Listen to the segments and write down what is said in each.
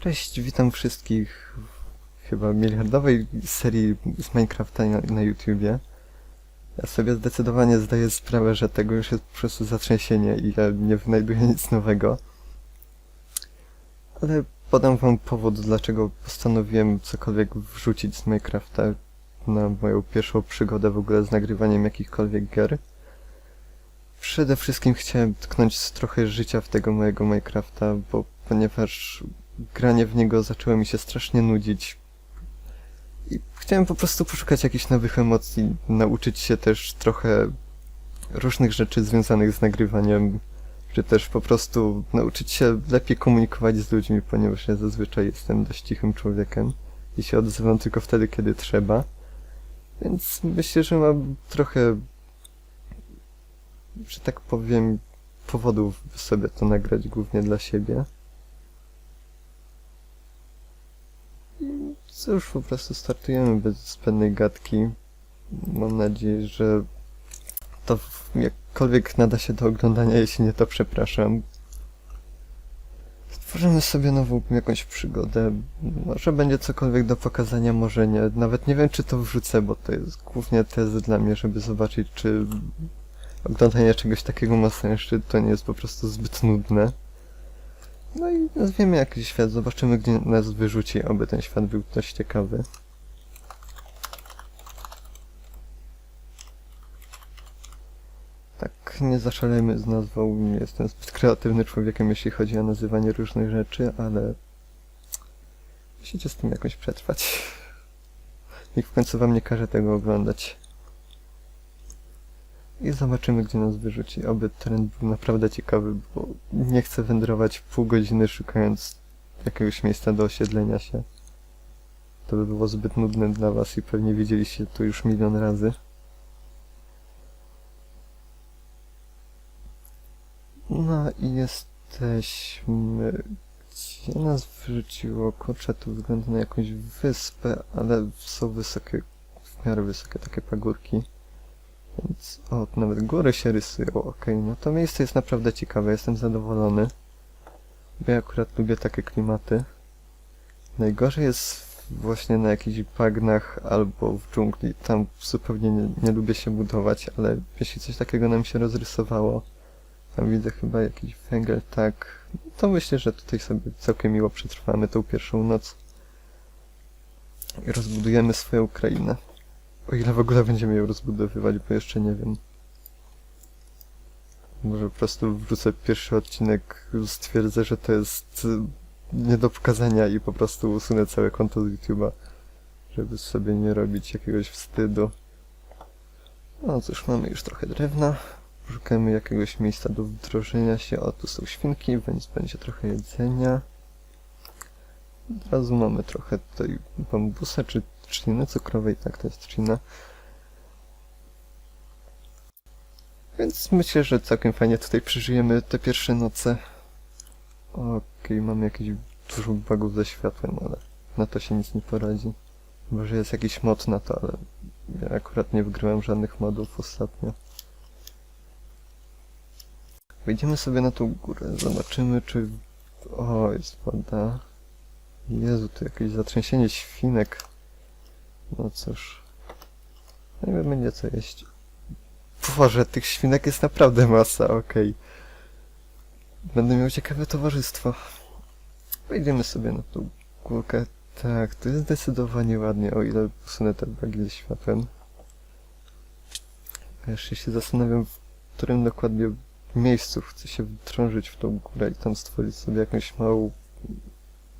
Cześć, witam wszystkich w chyba miliardowej serii z Minecrafta na, na YouTubie. Ja sobie zdecydowanie zdaję sprawę, że tego już jest po prostu zatrzęsienie i ja nie wynajduję nic nowego. Ale podam wam powód, dlaczego postanowiłem cokolwiek wrzucić z Minecrafta na moją pierwszą przygodę w ogóle z nagrywaniem jakichkolwiek gier. Przede wszystkim chciałem tknąć trochę życia w tego mojego Minecrafta, bo ponieważ granie w niego zaczęło mi się strasznie nudzić. I chciałem po prostu poszukać jakichś nowych emocji, nauczyć się też trochę różnych rzeczy związanych z nagrywaniem, czy też po prostu nauczyć się lepiej komunikować z ludźmi, ponieważ ja zazwyczaj jestem dość cichym człowiekiem i się odzywam tylko wtedy, kiedy trzeba. Więc myślę, że mam trochę, że tak powiem, powodów by sobie to nagrać głównie dla siebie. Cóż, po prostu startujemy bez zbędnej gadki. Mam nadzieję, że to jakkolwiek nada się do oglądania, jeśli nie to przepraszam. Stworzymy sobie nową jakąś przygodę. Może będzie cokolwiek do pokazania, może nie. Nawet nie wiem, czy to wrzucę, bo to jest głównie test dla mnie, żeby zobaczyć, czy oglądanie czegoś takiego ma sens, czy to nie jest po prostu zbyt nudne. No i nazwiemy jakiś świat, zobaczymy gdzie nas wyrzuci, aby ten świat był dość ciekawy. Tak, nie zaszalejmy z nazwą, nie jestem zbyt kreatywny człowiekiem, jeśli chodzi o nazywanie różnych rzeczy, ale musicie z tym jakoś przetrwać. Nikt w końcu wam nie każe tego oglądać. I zobaczymy, gdzie nas wyrzuci. Oby teren był naprawdę ciekawy, bo nie chcę wędrować pół godziny szukając jakiegoś miejsca do osiedlenia się. To by było zbyt nudne dla was i pewnie widzieliście to już milion razy. No i jesteśmy... Gdzie nas wyrzuciło? Kurczę, tu wygląda na jakąś wyspę, ale są wysokie, w miarę wysokie takie pagórki. Więc, o, nawet góry się rysują, okej, no to miejsce jest naprawdę ciekawe, jestem zadowolony. Bo ja akurat lubię takie klimaty. Najgorzej jest właśnie na jakichś bagnach albo w dżungli, tam zupełnie nie, nie lubię się budować, ale jeśli coś takiego nam się rozrysowało, tam widzę chyba jakiś węgiel, tak, to myślę, że tutaj sobie całkiem miło przetrwamy tą pierwszą noc. I rozbudujemy swoją krainę. O ile w ogóle będziemy ją rozbudowywać, bo jeszcze nie wiem. Może po prostu wrzucę pierwszy odcinek, stwierdzę, że to jest y, nie do pokazania i po prostu usunę całe konto z YouTube'a, żeby sobie nie robić jakiegoś wstydu. No cóż, mamy już trochę drewna. Szukamy jakiegoś miejsca do wdrożenia się. O, tu są świnki, więc będzie trochę jedzenia. Od razu mamy trochę tutaj bambusa, czy trzciny cukrowej, tak, to jest trzcina. Więc myślę, że całkiem fajnie tutaj przeżyjemy te pierwsze noce. Okej, mamy jakiś dużo bugów ze światłem, ale na to się nic nie poradzi. Może jest jakiś mod na to, ale ja akurat nie wygrałem żadnych modów ostatnio. Wejdziemy sobie na tą górę, zobaczymy czy... O, jest woda. Jezu, tu jakieś zatrzęsienie świnek. No cóż. Nie wiem, będzie co jeść. Boże, tych świnek jest naprawdę masa, okej. Będę miał ciekawe towarzystwo. Wejdziemy sobie na tą górkę. Tak, to jest zdecydowanie ładnie, o ile usunę te bagi ze światłem. Jeszcze się zastanawiam, w którym dokładnie miejscu chcę się wdrążyć w tą górę i tam stworzyć sobie jakąś małą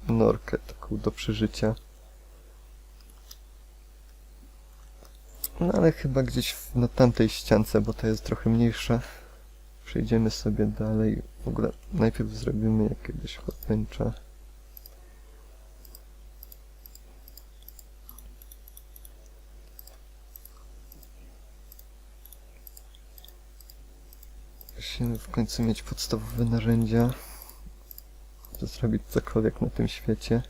norkę taką do przeżycia. No ale chyba gdzieś na tamtej ściance, bo to jest trochę mniejsza. Przejdziemy sobie dalej. W ogóle najpierw zrobimy jakiegoś hotbencha. Musimy w końcu mieć podstawowe narzędzia, by zrobić cokolwiek na tym świecie.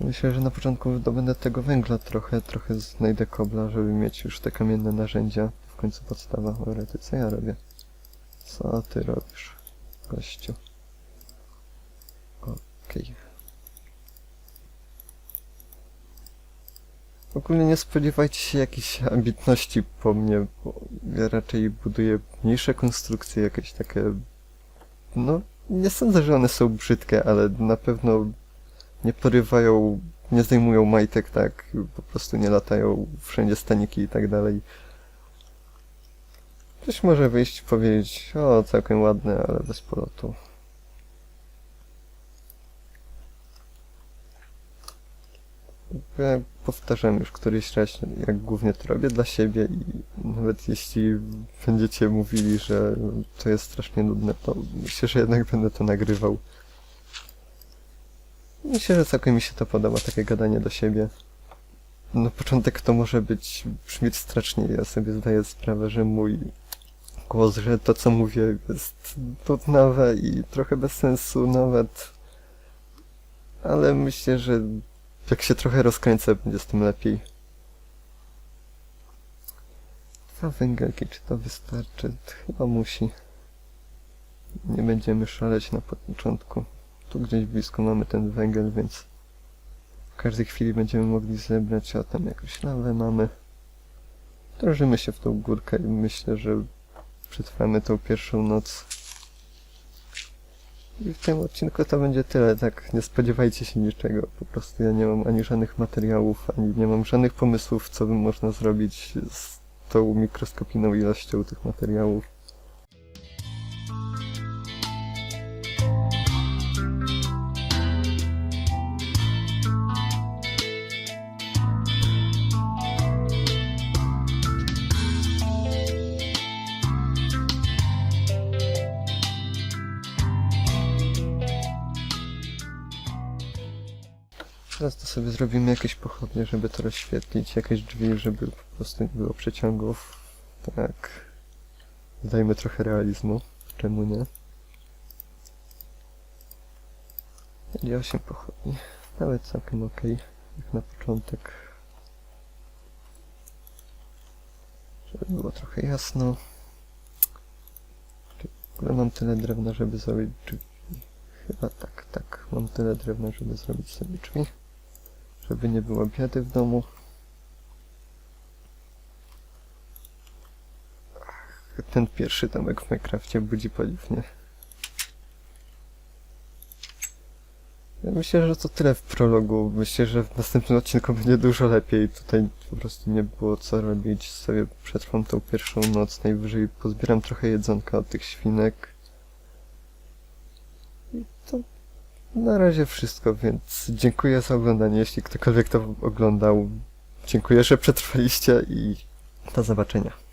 Myślę, że na początku zdobędę tego węgla trochę, trochę znajdę kobla, żeby mieć już te kamienne narzędzia. W końcu podstawa orety. Co ja robię? Co ty robisz, gościu? Okej. Okay. Ogólnie nie spodziewajcie się jakiejś ambitności po mnie, bo ja raczej buduję mniejsze konstrukcje, jakieś takie... No, nie sądzę, że one są brzydkie, ale na pewno nie porywają, nie zdejmują majtek tak, po prostu nie latają wszędzie staniki i tak dalej. Ktoś może wyjść i powiedzieć, o, całkiem ładne, ale bez polotu. Ja powtarzam już któryś raz, jak głównie to robię dla siebie i nawet jeśli będziecie mówili, że to jest strasznie nudne, to myślę, że jednak będę to nagrywał. Myślę, że całkiem mi się to podoba, takie gadanie do siebie. Na początek to może być, brzmieć strasznie, ja sobie zdaję sprawę, że mój głos, że to co mówię jest nudnawe i trochę bez sensu nawet. Ale myślę, że jak się trochę rozkręcę, będzie z tym lepiej. Dwa węgelki, czy to wystarczy? Chyba musi. Nie będziemy szaleć na początku. Tu gdzieś blisko mamy ten węgiel, więc w każdej chwili będziemy mogli zebrać, a tam jakąś lawę mamy. Drążymy się w tą górkę i myślę, że przetrwamy tą pierwszą noc. I w tym odcinku to będzie tyle, tak nie spodziewajcie się niczego, po prostu ja nie mam ani żadnych materiałów, ani nie mam żadnych pomysłów, co by można zrobić z tą mikroskopijną ilością tych materiałów. Teraz to sobie zrobimy jakieś pochodnie, żeby to rozświetlić, jakieś drzwi, żeby po prostu nie było przeciągów. Tak. Dajmy trochę realizmu. Czemu nie? Będzie 8 pochodni. Nawet całkiem ok. Jak na początek. Żeby było trochę jasno. Czy w ogóle mam tyle drewna, żeby zrobić drzwi? Chyba tak, tak. Mam tyle drewna, żeby zrobić sobie drzwi żeby nie było biedy w domu. Ten pierwszy domek w Minecrafcie budzi podziwnie. Ja myślę, że to tyle w prologu. Myślę, że w następnym odcinku będzie dużo lepiej. Tutaj po prostu nie było co robić. Sobie przetrwam tą pierwszą noc. Najwyżej pozbieram trochę jedzonka od tych świnek. I to na razie wszystko, więc dziękuję za oglądanie, jeśli ktokolwiek to oglądał. Dziękuję, że przetrwaliście i do zobaczenia.